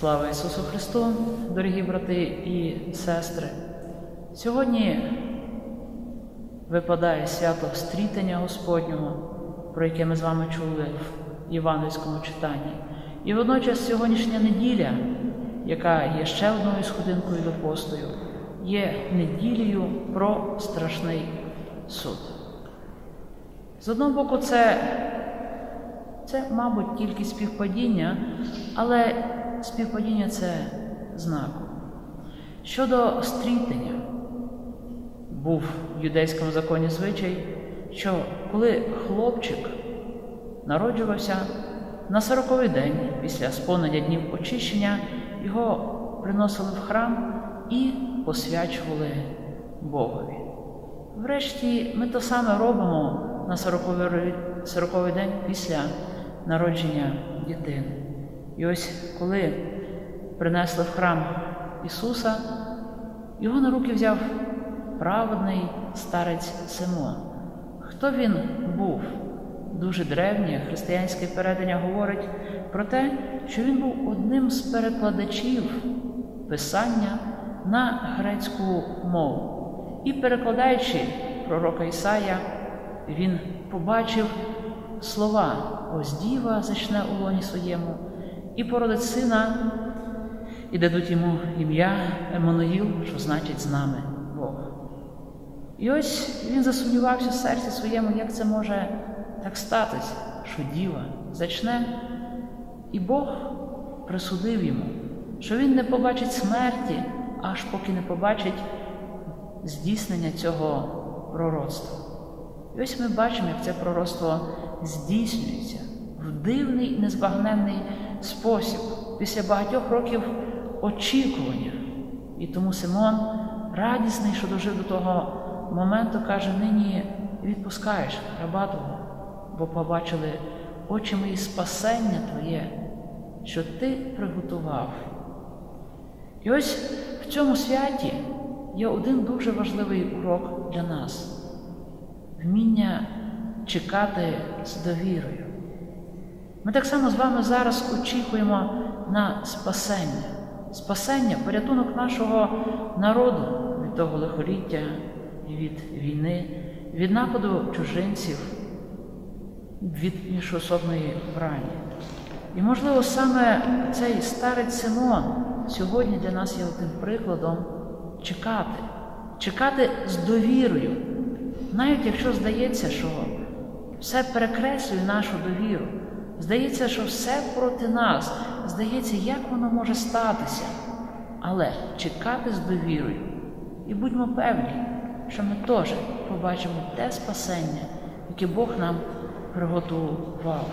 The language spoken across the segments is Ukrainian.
Слава Ісусу Христу, дорогі брати і сестри! Сьогодні випадає свято стрітення Господнього, про яке ми з вами чули в Івангельському читанні. І водночас сьогоднішня неділя, яка є ще одною сходинкою до постою, є неділею про страшний суд. З одного боку, це, це, мабуть, тільки співпадіння, але співпадіння це знак. Щодо стрітення, був в юдейському законі звичай, що коли хлопчик народжувався на сороковий день після сповнення днів очищення, його приносили в храм і посвячували Богові. Врешті ми то саме робимо на сороковий день після народження дитини. І ось коли принесли в храм Ісуса, його на руки взяв праведний старець Симон. Хто він був? Дуже древнє християнське передання говорить про те, що він був одним з перекладачів Писання на грецьку мову. І перекладаючи пророка Ісая, він побачив слова ось діва зачне у лоні своєму, і породить сина, і дадуть йому ім'я Еммануїл, що значить з нами Бог. І ось він засумнівався в серці своєму, як це може так статися, що діва зачне, і Бог присудив йому, що він не побачить смерті, аж поки не побачить здійснення цього пророцтва. І ось ми бачимо, як це пророцтво здійснюється в дивний, незбагненний спосіб після багатьох років очікування. І тому Симон, радісний, що дожив до того моменту, каже: нині відпускаєш раба Твого, бо побачили очі мої спасення Твоє, що Ти приготував. І ось в цьому святі є один дуже важливий урок для нас вміння чекати з довірою. Ми так само з вами зараз очікуємо на спасення, спасення, порятунок нашого народу від того лихоліття, від війни, від нападу чужинців, від міжособної брані. І, можливо, саме цей старець Симон сьогодні для нас є тим прикладом чекати, чекати з довірою, навіть якщо здається, що все перекреслює нашу довіру. Здається, що все проти нас. Здається, як воно може статися. Але чекати з довірою. І будьмо певні, що ми теж побачимо те спасення, яке Бог нам приготував.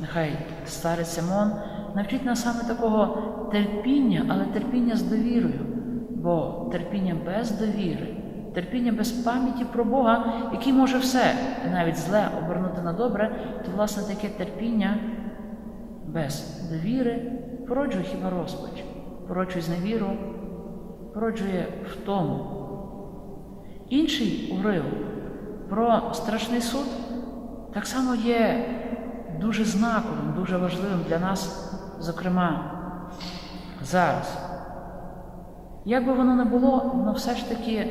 Нехай старий Симон навчить нас саме такого терпіння, але терпіння з довірою, бо терпіння без довіри, терпіння без пам'яті про Бога, який може все, навіть зле обернути на добре, то власне таке терпіння без довіри породжує хіба розпач, породжує зневіру, породжує втому. Інший уривок про страшний суд так само є дуже знаковим, дуже важливим для нас, зокрема, зараз. Як би воно не було, воно все ж таки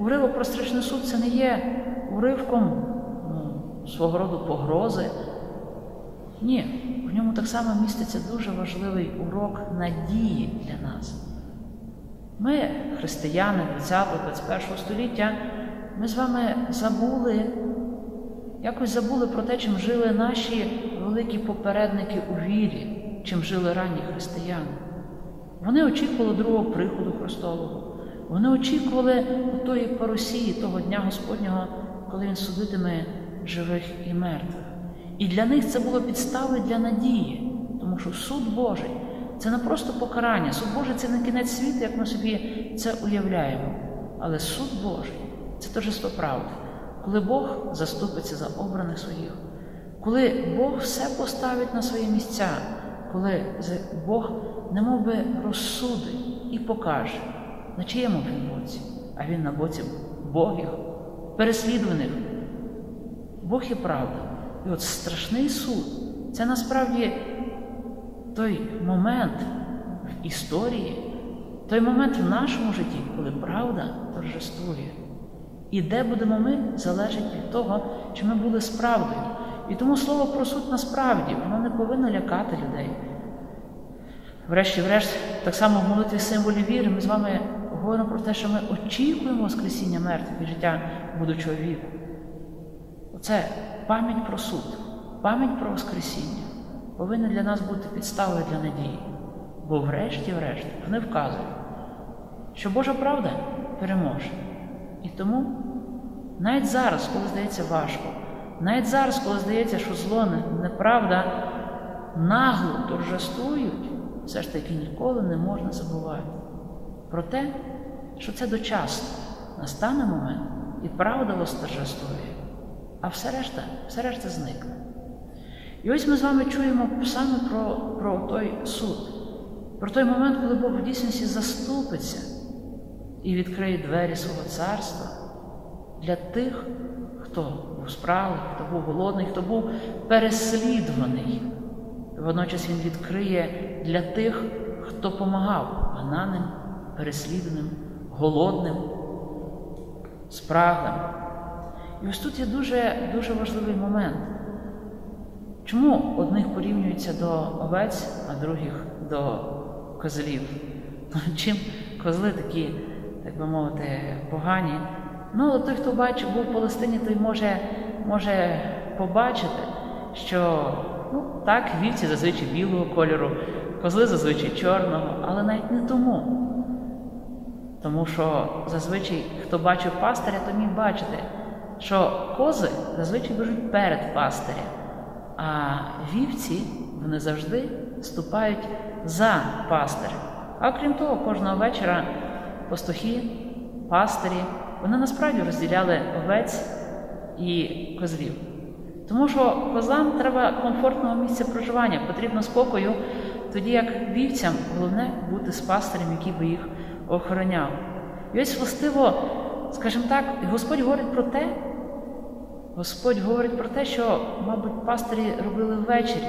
уривок про страшний суд це не є уривком ну, свого роду погрози. Ні, в ньому так само міститься дуже важливий урок надії для нас. Ми, християни 20-21 століття, ми з вами забули, якось забули про те, чим жили наші великі попередники у вірі, чим жили ранні християни. Вони очікували другого приходу Христового. Вони очікували тої парусії, того Дня Господнього, коли Він судитиме живих і мертвих. І для них це було підставою для надії, тому що суд Божий це не просто покарання. Суд Божий це не кінець світу, як ми собі це уявляємо. Але суд Божий це торжество правди, коли Бог заступиться за обраних своїх, коли Бог все поставить на свої місця, коли Бог немов би розсудить і покаже, на чиєму він боці, а він на боці Богів, переслідуваних. Бог є правда. І от страшний суд це насправді той момент в історії, той момент в нашому житті, коли правда торжествує. І де будемо ми, залежить від того, чи ми були справдою. І тому слово про суд насправді воно не повинно лякати людей. Врешті-врешт, так само в молитві символі віри, ми з вами говоримо про те, що ми очікуємо Воскресіння мертвих і життя будучого віку. Оце пам'ять про суд, пам'ять про Воскресіння повинна для нас бути підставою для надії. Бо врешті-врешт вони вказують, що Божа правда переможе. І тому навіть зараз, коли здається важко, навіть зараз, коли здається, що зло неправда нагло торжествують, все ж таки ніколи не можна забувати про те, що це дочасно. Настане момент, і правда восторжествує, а все решта, все решта зникне. І ось ми з вами чуємо саме про, про той суд, про той момент, коли Бог в дійсності заступиться і відкриє двері свого царства для тих, хто був справний, хто був голодний, хто був переслідуваний. Водночас Він відкриє для тих, хто помагав гнаним, переслідуваним, голодним, спраглим. І ось тут є дуже, дуже важливий момент. Чому одних порівнюється до овець, а других до козлів? Ну, Чим козли такі, так би мовити, погані? Ну, але той, хто бачив, був в Палестині, той може, може побачити, що ну, так, вівці зазвичай білого кольору, козли зазвичай чорного, але навіть не тому. Тому що зазвичай, хто бачив пастиря, то міг бачити, що кози зазвичай біжуть перед пастирем, а вівці вони завжди ступають за пастирем. А крім того, кожного вечора пастухи, пастирі, вони насправді розділяли овець і козлів. Тому що козлам треба комфортного місця проживання, потрібно спокою, тоді як вівцям головне бути з пастирем, який би їх охороняв. І ось властиво, скажімо так, Господь говорить про те, Господь говорить про те, що, мабуть, пастирі робили ввечері.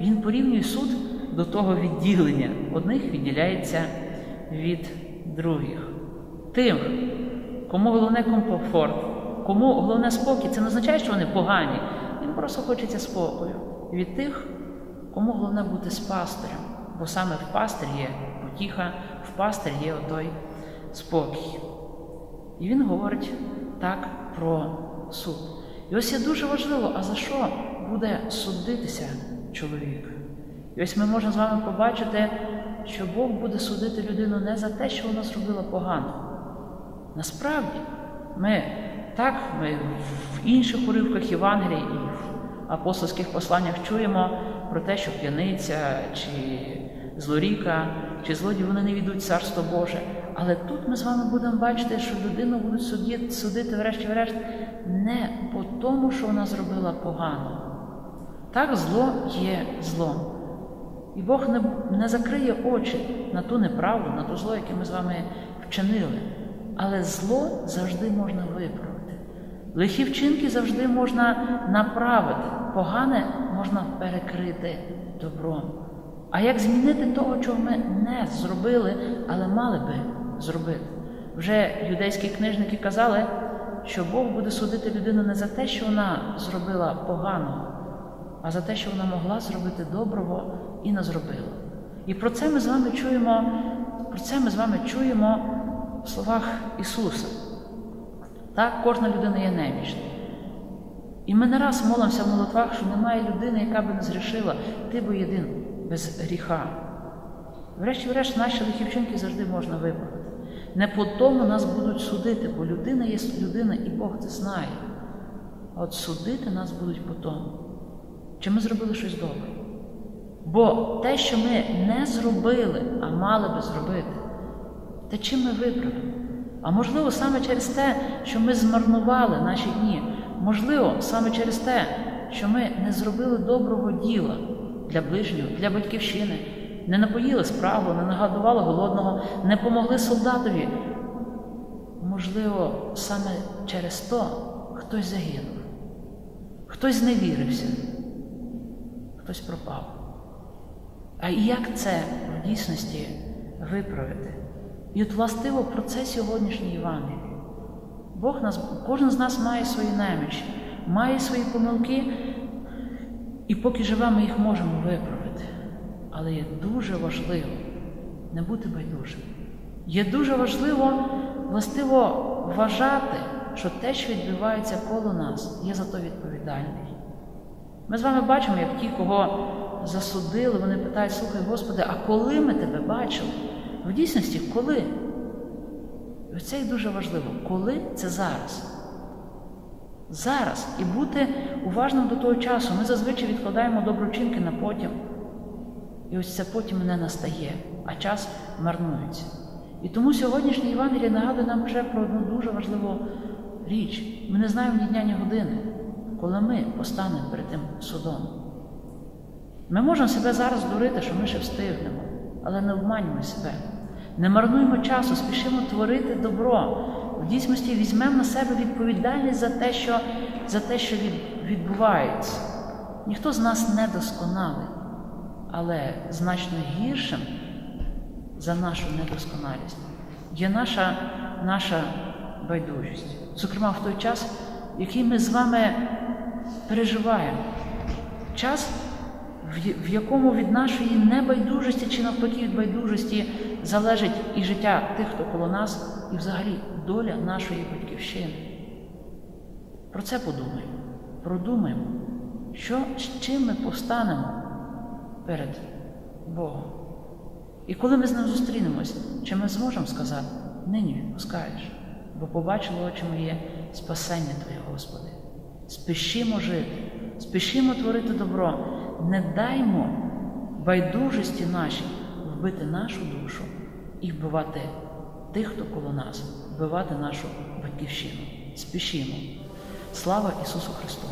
Він порівнює суд до того відділення. Одних відділяється від других. Тим, кому головне комфорт, кому головне спокій, це не означає, що вони погані. Їм просто хочеться спокою. Від тих, кому головне бути з пастирем, бо саме в пастирі є потіха, в пастирі є отой спокій. І він говорить так про суд. І ось є дуже важливо, а за що буде судитися чоловік? І ось ми можемо з вами побачити, що Бог буде судити людину не за те, що вона зробила погано. Насправді, ми так, ми в інших уривках Євангелії і в апостольських посланнях чуємо про те, що п'яниця чи злоріка, чи злодій вони не війдуть в царство Боже. Але тут ми з вами будемо бачити, що людину будуть судити, судити врешті-решт не по тому, що вона зробила погано. Так, зло є злом. І Бог не, не закриє очі на ту неправду, на ту зло, яке ми з вами вчинили. Але зло завжди можна виправити. Лихі вчинки завжди можна направити, погане можна перекрити добром. А як змінити того, чого ми не зробили, але мали би зробити? Вже юдейські книжники казали, що Бог буде судити людину не за те, що вона зробила поганого, а за те, що вона могла зробити доброго і не зробила. І про це ми з вами чуємо, про це ми з вами чуємо в словах Ісуса. Так, кожна людина є немічна. І ми не раз молимося в молитвах, що немає людини, яка би не згрішила, ти бо єдин без гріха. Врешті-врешт, наші лихі вчинки завжди можна виправити. Не по тому нас будуть судити, бо людина є людина, і Бог це знає. А от судити нас будуть по тому, чи ми зробили щось добре. Бо те, що ми не зробили, а мали би зробити, те чим ми виправимо? А можливо, саме через те, що ми змарнували наші дні, можливо, саме через те, що ми не зробили доброго діла для ближнього, для батьківщини, не напоїли справу, не нагадували голодного, не помогли солдатові. Можливо, саме через то хтось загинув, хтось зневірився, хтось пропав. А як це в дійсності виправити? І от властиво про це сьогоднішній Євангелій. Бог нас, кожен з нас має свої немічі, має свої помилки, і поки живемо, їх можемо виправити. Але є дуже важливо не бути байдужим. Є дуже важливо властиво вважати, що те, що відбувається коло нас, є за то відповідальний. Ми з вами бачимо, як ті, кого засудили, вони питають, слухай, Господи, а коли ми тебе бачили? В дійсності, коли? І це і дуже важливо. Коли це зараз? Зараз. І бути уважним до того часу. Ми зазвичай відкладаємо доброчинки на потім. І ось це потім не настає, а час марнується. І тому сьогоднішнє Євангеліє нагадує нам вже про одну дуже важливу річ. Ми не знаємо ні дня, ні години, коли ми постанемо перед тим судом. Ми можемо себе зараз дурити, що ми ще встигнемо, але не обманюємо себе. Не марнуємо часу, спішимо творити добро. В дійсності візьмемо на себе відповідальність за те, що, за те, що від, відбувається. Ніхто з нас не досконалий, але значно гіршим за нашу недосконалість є наша, наша байдужість. Зокрема, в той час, який ми з вами переживаємо. Час, в якому від нашої небайдужості чи навпаки від байдужості залежить і життя тих, хто коло нас, і взагалі доля нашої батьківщини. Про це подумаємо, продумаємо, що, з чим ми постанемо перед Богом. І коли ми з ним зустрінемось, чи ми зможемо сказати, нині відпускаєш, бо побачили очі моє спасення Твоє, Господи. Спішимо жити, спішимо творити добро, не даймо байдужості нашій вбити нашу душу і вбивати тих, хто коло нас, вбивати нашу батьківщину. Спішімо. Слава Ісусу Христу!